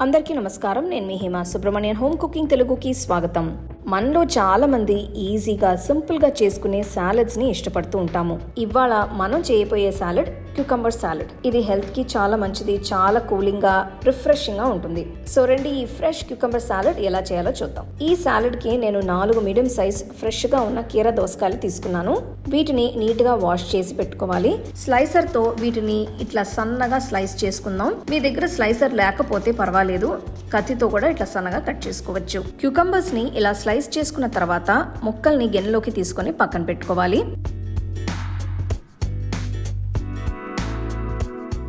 అందరికీ నమస్కారం. నేను మీ హిమా సుబ్రహ్మణ్యన్ హోమ్ కుకింగ్ తెలుగుకి స్వాగతం. మనలో చాలామంది ఈజీగా సింపుల్గా చేసుకునే సాలడ్స్ని ఇష్టపడుతూ ఉంటాము. ఇవాళ మనం చేయబోయే సాలడ్ క్యూకంబర్ సాలడ్. ఇది హెల్త్కి చాలా మంచిది చాలా కూలింగ్గా రిఫ్రెషింగ్గా గా ఉంటుంది. సో రండి ఈ ఫ్రెష్ క్యూకంబర్ సాలడ్ ఎలా చేయాలో చూద్దాం. ఈ సాలడ్కి నేను నాలుగు మీడియం సైజ్ ఫ్రెష్గా ఉన్న కీర దోసకాయలు తీసుకున్నాను. వీటిని నీట్గా వాష్ చేసి పెట్టుకోవాలి. స్లైసర్తో వీటిని ఇట్లా సన్నగా స్లైస్ చేసుకుందాం. మీ దగ్గర స్లైసర్ లేకపోతే పర్వాలేదు. కత్తితో కూడా ఇట్లా సన్నగా కట్ చేసుకోవచ్చు. క్యూకంబర్స్ని ఇలా ఇలా స్లైస్ చేసుకున్న తర్వాత ముక్కల్ని గిన్నెలోకి తీసుకొని పక్కన పెట్టుకోవాలి.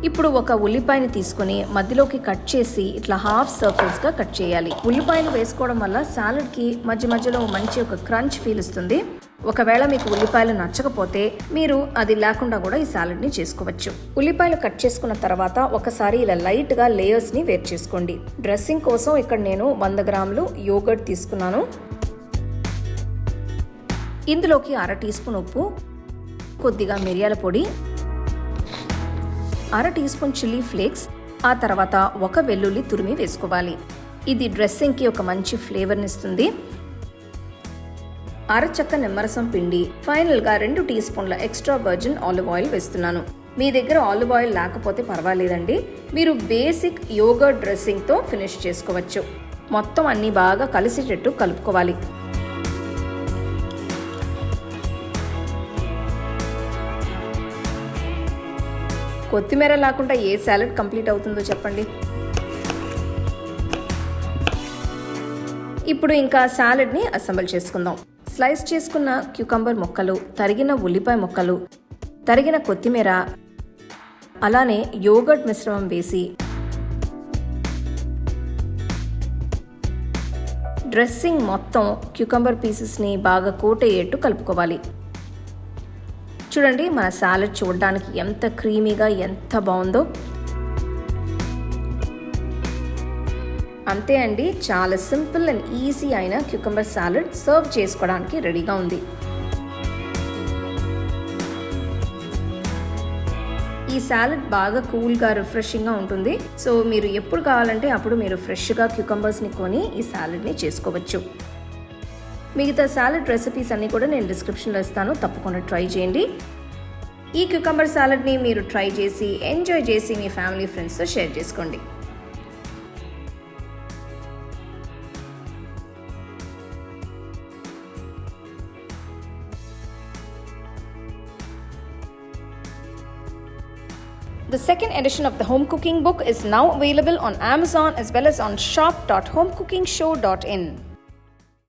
ఇప్పుడు ఒక ఉల్లిపాయని తీసుకొని మధ్యలోకి కట్ చేసి ఇట్లా హాఫ్ సర్కిల్స్గా కట్ చేయాలి. ఉల్లిపాయలు వేసుకోవడం వల్ల సాలడ్కి మధ్య మధ్యలో మంచి ఒక క్రంచ్ ఫీల్ ఇస్తుంది ఒకవేళ మీకు ఉల్లిపాయలు నచ్చకపోతే మీరు అది లేకుండా కూడా ఈ సాలడ్ని చేసుకోవచ్చు. ఉల్లిపాయలు కట్ చేసుకున్న తర్వాత ఒకసారి ఇలా లైట్గా లేయర్స్ని వేర్ చేసుకోండి. డ్రెస్సింగ్ కోసం ఇక్కడ నేను వంద గ్రాములు యోగర్ట్ తీసుకున్నాను. ఇందులోకి అర టీ స్పూన్ ఉప్పు కొద్దిగా మిరియాల పొడి అర టీ స్పూన్ చిల్లీ ఫ్లేక్స్ ఆ తర్వాత ఒక వెల్లుల్లి తురిమి వేసుకోవాలి. ఇది డ్రెస్సింగ్కి ఒక మంచి ఫ్లేవర్ని ఇస్తుంది. అరచక్క నిమ్మరసం పిండి ఫైనల్గా రెండు టీ స్పూన్ల ఎక్స్ట్రా వర్జిన్ ఆలివ్ ఆయిల్ వేస్తున్నాను. మీ దగ్గర ఆలివ్ ఆయిల్ లేకపోతే పర్వాలేదండి. మీరు బేసిక్ యోగా డ్రెస్సింగ్తో ఫినిష్ చేసుకోవచ్చు. మొత్తం అన్నీ బాగా కలిసేటట్టు కలుపుకోవాలి. కొత్తిమీర లేకుండా ఏ సాలడ్ కంప్లీట్ అవుతుందో చెప్పండి. ఇప్పుడు ఇంకా సాలడ్ని అసెంబుల్ చేసుకుందాం. స్లైస్ చేసుకున్న క్యూకంబర్ ముక్కలు తరిగిన ఉల్లిపాయ ముక్కలు తరిగిన కొత్తిమీర అలానే యోగర్ట్ మిశ్రమం వేసి డ్రెస్సింగ్ మొత్తం క్యూకంబర్ పీసెస్ని బాగా కోట్ అయ్యేట్టు కలుపుకోవాలి. చూడండి మన సాలడ్ చూడడానికి ఎంత క్రీమీగా ఎంత బాగుందో. అంతే అండి చాలా సింపుల్ అండ్ ఈజీ అయిన క్యూకంబర్ సాలడ్ సర్వ్ చేసుకోవడానికి రెడీగా ఉంది. ఈ సాలడ్ బాగా కూల్గా రిఫ్రెషింగ్గా ఉంటుంది. సో మీరు ఎప్పుడు కావాలంటే అప్పుడు మీరు ఫ్రెష్గా క్యూకంబర్స్ని కొని ఈ సాలడ్ని చేసుకోవచ్చు. మిగతా సాలడ్ రెసిపీస్ అన్నీ కూడా నేను డిస్క్రిప్షన్లో ఇస్తాను తప్పకుండా ట్రై చేయండి ఈ క్యూకంబర్ సాలడ్ని మీరు ట్రై చేసి ఎంజాయ్ చేసి మీ ఫ్యామిలీ ఫ్రెండ్స్తో షేర్ చేసుకోండి The second edition of the home cooking book is now available on Amazon as well as on shop.homecookingshow.in.